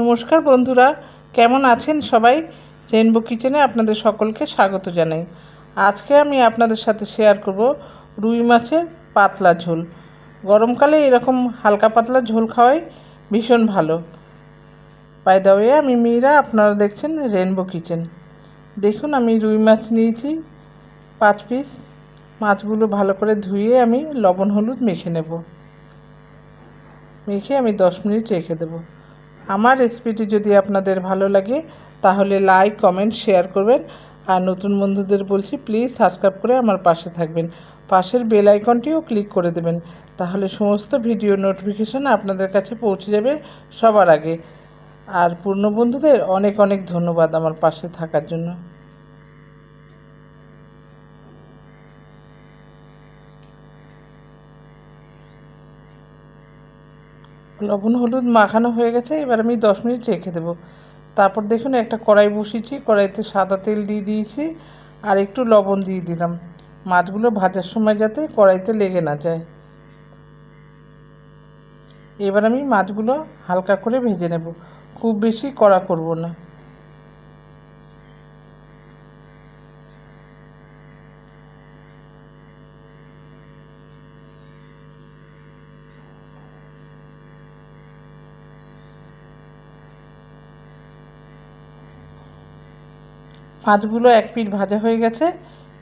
নমস্কার বন্ধুরা, কেমন আছেন সবাই? রেনবো কিচেনে আপনাদের সকলকে স্বাগত জানাই। আজকে আমি আপনাদের সাথে শেয়ার করব রুই মাছের পাতলা ঝোল। গরমকালে এরকম হালকা পাতলা ঝোল খাওয়াই ভীষণ ভালো। বাই দ্য ওয়ে আমি মীরা, আপনারা দেখছেন রেনবো কিচেন দেখুন, আমি রুই মাছ নিয়েছি, পাঁচ পিস মাছগুলো ভালো করে ধুয়ে আমি লবণ, হলুদ মেখে নেব। মেখে আমি দশ মিনিট রেখে দেবো। আমার রেসিপিটি যদি আপনাদের ভালো লাগে, তাহলে লাইক কমেন্ট শেয়ার করবেন। আর নতুন বন্ধুদের বলছি প্লিজ সাবস্ক্রাইব করে আমার পাশে থাকবেন। পাশের বেল আইকনটিও ক্লিক করে দেবেন। তাহলে সমস্ত ভিডিও নোটিফিকেশন আপনাদের কাছে পৌঁছে যাবে সবার আগে। আর পূর্ণ বন্ধুদের অনেক অনেক ধন্যবাদ আমার পাশে থাকার জন্য। লবণ, হলুদ মাখানো হয়ে গেছে, এবার আমি দশ মিনিট রেখে দেবো। তারপর দেখুন, একটা কড়াই বসিয়েছি, কড়াইতে সাদা তেল দিয়ে দিয়েছি, আর একটু লবণ দিয়ে দিলাম। মাছগুলো ভাজার সময় যাতে কড়াইতে লেগে না যায়। এবার আমি মাছগুলো হালকা করে ভেজে নেব। খুব বেশি কড়া করব না। মাছগুলো এক পিঠ ভাজা হয়ে গেছে।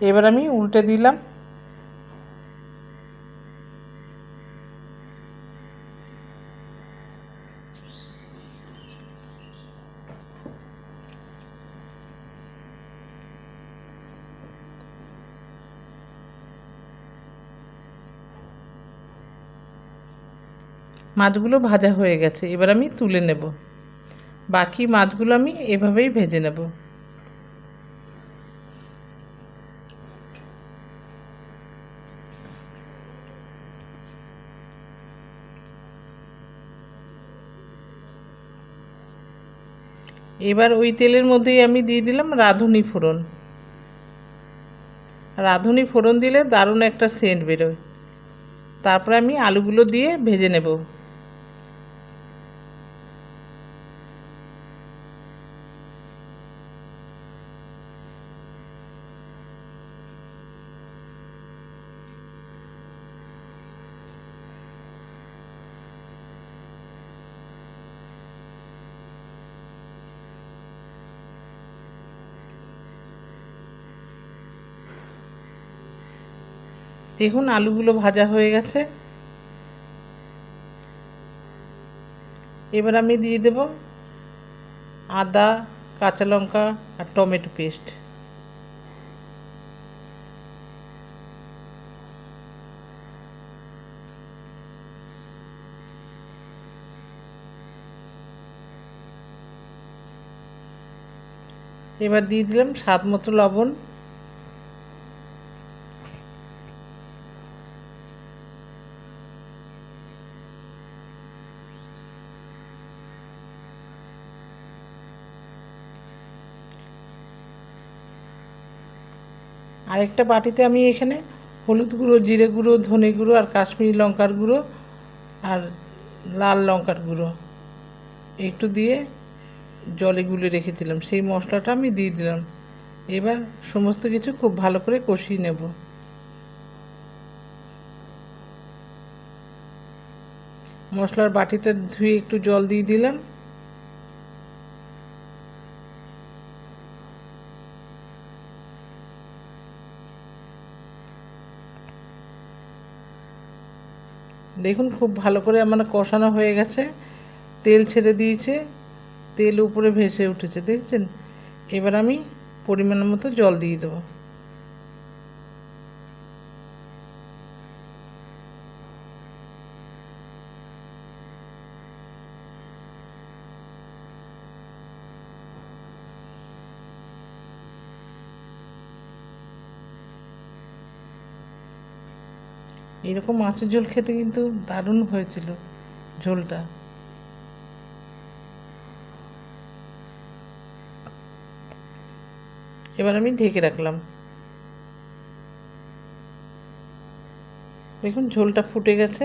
এবার আমি উল্টে দিলাম। মাছগুলো ভাজা হয়ে গেছে। এবার আমি তুলে নেব। বাকি মাছগুলো আমি এভাবেই ভেজে নেব। এবার ওই তেলের মধ্যেই আমি দিয়ে দিলাম রাঁধুনি ফোড়ন। রাঁধুনি ফোড়ন দিলে দারুণ একটা সেন্ট বেরোয়। তারপরে আমি আলুগুলো দিয়ে ভেজে নেব। দেখুন, আলুগুলো ভাজা হয়ে গেছে। এবার আমি দিয়ে দেব আদা, কাঁচা লঙ্কা আর টমেটো পেস্ট। এবার দিয়ে দিলাম স্বাদ মতো লবণ। আরেকটা বাটিতে আমি এখানে হলুদ গুঁড়ো, জিরে গুঁড়ো, ধনে গুঁড়ো আর কাশ্মীরি লঙ্কার গুঁড়ো আর লাল লঙ্কার গুঁড়ো। একটু দিয়ে জলে গুলে রেখেছিলাম সেই মশলাটা আমি দিয়ে দিলাম। এবার সমস্ত কিছু খুব ভালো করে কষিয়ে নেব। মশলার বাটিটা ধুয়ে একটু জল দিয়ে দিলাম। দেখুন, খুব ভালো করে আমার কষানো হয়ে গেছে। তেল ছেড়ে দিয়েছে, তেল উপরে ভেসে উঠেছে, দেখছেন? এবার আমি পরিমাণ মতো জল দিয়ে দেবো। এরকম মাছের ঝোল খেতে কিন্তু দারুণ হয়েছিল ঝোলটা। এবার আমি ঢেকে রাখলাম। দেখুন, ঝোলটা ফুটে গেছে।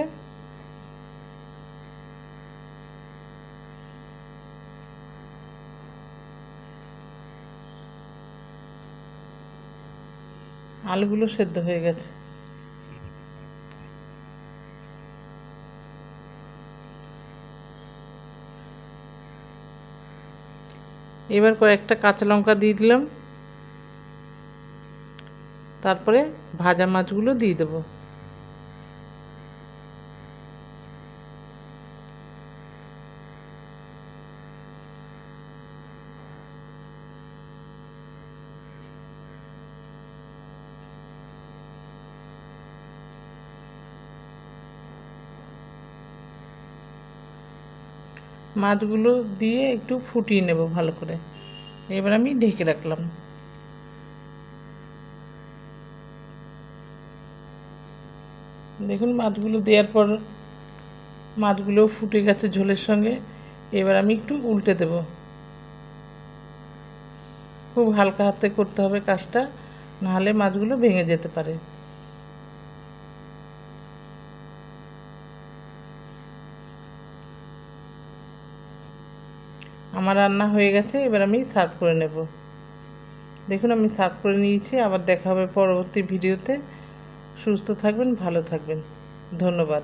আলুগুলো সেদ্ধ হয়ে গেছে। এবার কয়েকটা কাঁচা লঙ্কা দিয়ে দিলাম। তারপরে ভাজা মাছগুলো দিয়ে দেবো। মাছগুলো দিয়ে একটু ফুটিয়ে নেব ভালো করে। এবার আমি ঢেকে রাখলাম। দেখুন, মাছগুলো দেওয়ার পর মাছগুলো ফুটে গেছে ঝোলের সঙ্গে। এবার আমি একটু উল্টে দেব। খুব হালকা হাতে করতে হবে কাজটা, নাহলে মাছগুলো ভেঙে যেতে পারে। আমার রান্না হয়ে গেছে, এবার আমি সার্ভ করে নেব। দেখুন, আমি সার্ভ করে নিয়েছি, আবার দেখা হবে পরবর্তী ভিডিওতে সুস্থ থাকবেন, ভালো থাকবেন। ধন্যবাদ।